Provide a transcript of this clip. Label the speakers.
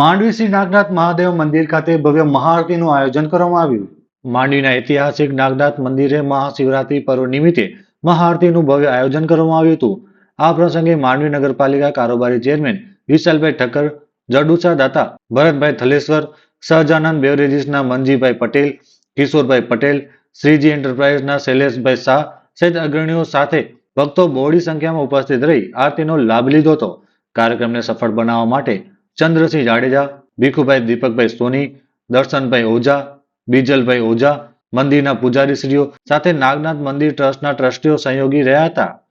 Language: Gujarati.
Speaker 1: માંડવી શ્રી નાગનાથ મહાદેવ મંદિર ખાતે ભવ્ય મહાઆરતીનું આયોજન કરવામાં આવ્યું. માંડવીના ઐતિહાસિક નાગનાથ મંદિરે મહાશિવરાત્રી પર્વ નિમિત્તે મહાઆરતીનું ભવ્ય આયોજન કરવામાં આવ્યું હતું. આ પ્રસંગે માંડવી નગરપાલિકા કારોબારી ચેરમેન વિશાલભાઈ ઠક્કર, જડુસા દાતા, ભરતભાઈ થલેશ્વર, સહજાનંદ બેવરેજીસના મનજીભાઈ પટેલ, કિશોરભાઈ પટેલ, શ્રીજી એન્ટરપ્રાઇઝના શૈલેષભાઈ શાહ સહિત અગ્રણીઓ સાથે ભક્તો બહોળી સંખ્યામાં ઉપસ્થિત રહી આરતીનો લાભ લીધો હતો. કાર્યક્રમને સફળ બનાવવા માટે ચંદ્રસિંહ જાડેજા, ભીખુભાઈ દીપકભાઈ સોની, દર્શનભાઈ ઓઝા, બીજલભાઈ ઓઝા, મંદિરના પૂજારીશ્રીઓ સાથે નાગનાથ મંદિર ટ્રસ્ટના ટ્રસ્ટીઓ સહયોગી રહ્યા હતા.